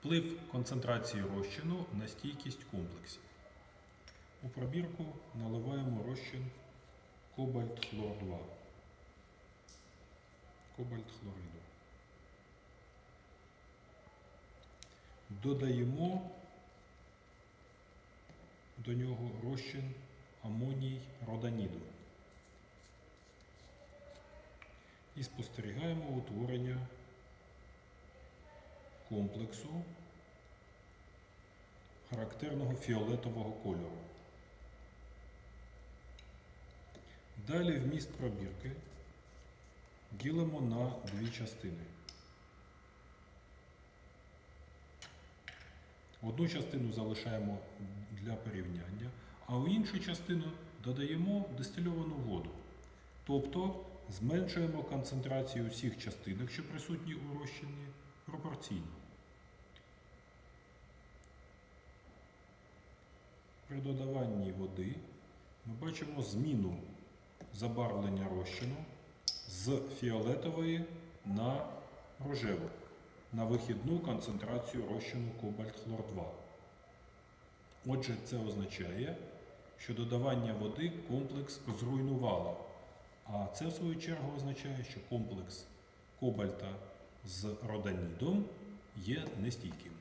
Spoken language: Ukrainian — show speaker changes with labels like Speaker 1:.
Speaker 1: Вплив концентрації розчину на стійкість комплексів. У пробірку наливаємо розчин кобальт хлор 2. Кобальт хлориду. Додаємо до нього розчин амоній роданіду. І спостерігаємо утворення комплексу характерного фіолетового кольору. Далі вміст пробірки ділимо на дві частини. Одну частину залишаємо для порівняння, а у іншу частину додаємо дистильовану воду. Тобто зменшуємо концентрацію усіх частинок, що присутні у розчині, пропорційно. При додаванні води ми бачимо зміну забарвлення розчину з фіолетової на рожеву на вихідну концентрацію розчину кобальт хлор 2. Отже, це означає, що додавання води комплекс зруйнувало. А це, в свою чергу, означає, що комплекс кобальта з роданідом є нестійким.